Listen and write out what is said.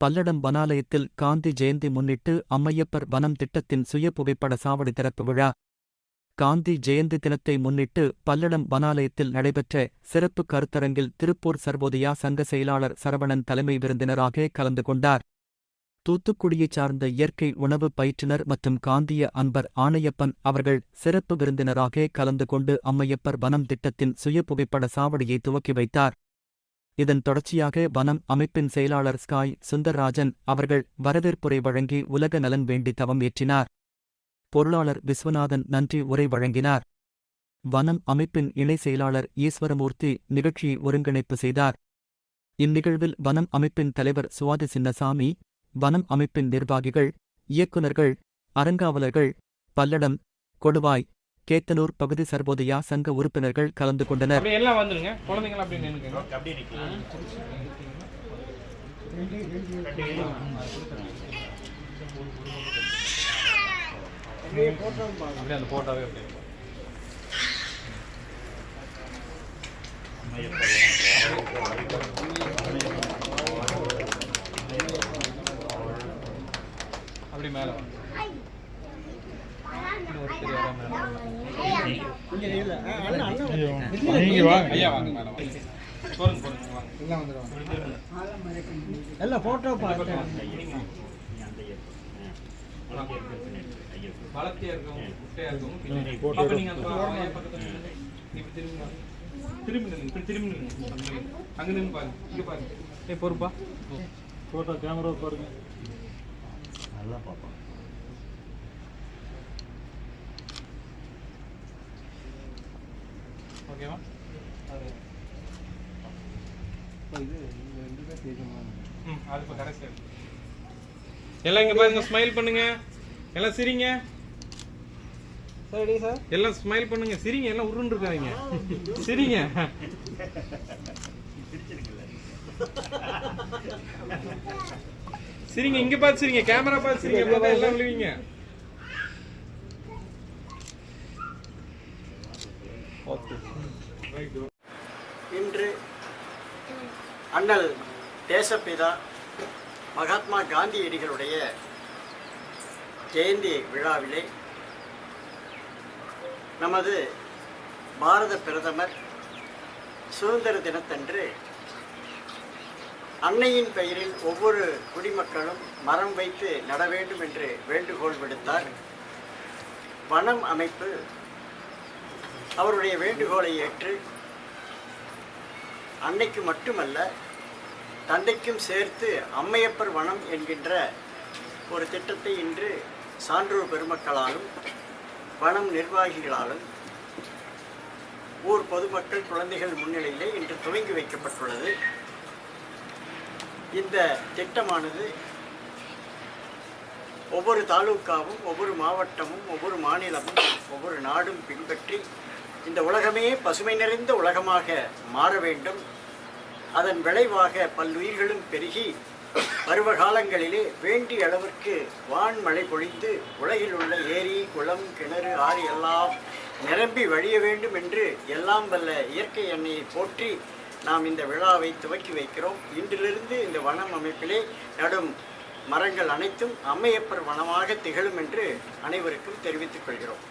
பல்லடம் வனாலயத்தில் காந்தி ஜெயந்தி முன்னிட்டு அம்மையப்பர் வனம் திட்டத்தின் சுய புகைப்பட சாவடி திறப்பு விழா. காந்தி ஜெயந்தி தினத்தை முன்னிட்டு பல்லடம் வனாலயத்தில் நடைபெற்ற சிறப்பு கருத்தரங்கில் திருப்பூர் சர்வோதயா சங்க செயலாளர் சரவணன் தலைமை விருந்தினராக கலந்து கொண்டார். தூத்துக்குடியைச் சார்ந்த இயற்கை உணவு பயிற்றுனர் மற்றும் காந்திய அன்பர் ஆணையப்பன் அவர்கள் சிறப்பு விருந்தினராக கலந்து கொண்டு அம்மையப்பர் வனம் திட்டத்தின் சுய புகைப்பட சாவடியை துவக்கி வைத்தார். இதன் தொடர்ச்சியாக வனம் அமைப்பின் செயலாளர் ஸ்காய் சுந்தர்ராஜன் அவர்கள் வரவேற்புரை வழங்கி உலக நலன் வேண்டி தவம் ஏற்றினார். பொருளாளர் விஸ்வநாதன் நன்றி உரை வழங்கினார். வனம் அமைப்பின் இணை செயலாளர் ஈஸ்வரமூர்த்தி நிகழ்ச்சியை ஒருங்கிணைப்பு செய்தார். இந்நிகழ்வில் வனம் அமைப்பின் தலைவர் சுவாதி சின்னசாமி வனம் அமைப்பின் நிர்வாகிகள் இயக்குநர்கள் அறங்காவலர்கள் பல்லடம் கொடுவாய் கேத்தனூர் பகுதி சர்வோதயா சங்க உறுப்பினர்கள் கலந்து கொண்டனர். அப்படியே எல்லாம் வந்துருங்க குழந்தைங்களாம் அப்படியே நின்னுங்க அப்படியே அந்த போட்டோவே அப்படியே அப்படி மேல வாங்க. இன்னும் ஒரு பெரிய இடம் மேல வாங்க. நீங்க வாங்க ஐயா வாங்க வாங்க எல்லாம் வந்துடுவாங்க எல்லாம் போட்டோ பார்த்தேன் வளர்த்தியா இருக்கவங்க குட்டையா இருக்கவங்க அப்ப நீங்க அந்த பக்கத்துல இப்ப திரும்பி திரும்பி நில்லுங்க இப்படி திரும்பி நில்லுங்க அங்க நின்னு பாருங்க இங்க பாருங்க ஏய் பொறுப்பா போட்டோ கேமரா பாருங்க நல்லா பாப்பா ஓகேவா? ம் அது இப்போ கரெக்டாக எல்லாம் இங்க பாருங்க ஸ்மைல் பண்ணுங்க. எல்லாம் சிரிங்க. சரி சார் எல்லாம் ஸ்மைல் பண்ணுங்க. சிரிங்க எல்லாம் உருண்டு இருக்காதீங்க சிரிங்க. சிரிங்க இங்க பார்த்து சிரிங்க. கேமரா பார்த்து சிரிங்க. எல்லாம் விழுவீங்க இன்று அண்ணல் தேசப்பிதா மகாத்மா காந்தியடிகளுடைய ஜெயந்தி விழாவிலே நமது பாரத பிரதமர் சுதந்திர தினத்தன்று அன்னையின் பெயரில் ஒவ்வொரு குடிமக்களும் மரம் வைத்து நட வேண்டும் என்று வேண்டுகோள் விடுத்தார். வனம் அமைப்பு அவருடைய வேண்டுகோளை ஏற்று அன்னைக்கு மட்டுமல்ல தந்தைக்கும் சேர்த்து அம்மையப்பர் வனம் என்கின்ற ஒரு திட்டத்தை இன்று சான்றோர் பெருமக்களாலும் வனம் நிர்வாகிகளாலும் ஊர் பொதுமக்கள் குழந்தைகள் முன்னிலையிலே இன்று துவங்கி வைக்கப்பட்டுள்ளது. இந்த திட்டமானது ஒவ்வொரு தாலுக்காவும் ஒவ்வொரு மாவட்டமும் ஒவ்வொரு மாநிலமும் ஒவ்வொரு நாடும் பின்பற்றி இந்த உலகமே பசுமை நிறைந்த உலகமாக மாற வேண்டும். அதன் விளைவாக பல்லுயிர்களும் பெருகி பருவ காலங்களிலே வேண்டிய அளவிற்கு வான் மழை பொழிந்து உலகில் உள்ள ஏரி குளம் கிணறு ஆறு எல்லாம் நிரம்பி வழிய வேண்டும் என்று எல்லாம் வல்ல இயற்கை எண்ணெயை போற்றி நாம் இந்த விழாவை துவக்கி வைக்கிறோம். இன்றிலிருந்து இந்த வனம் அமைப்பிலே நடும் மரங்கள் அனைத்தும் அம்மையப்பர் வனமாக திகழும் என்று அனைவருக்கும் தெரிவித்துக் கொள்கிறோம்.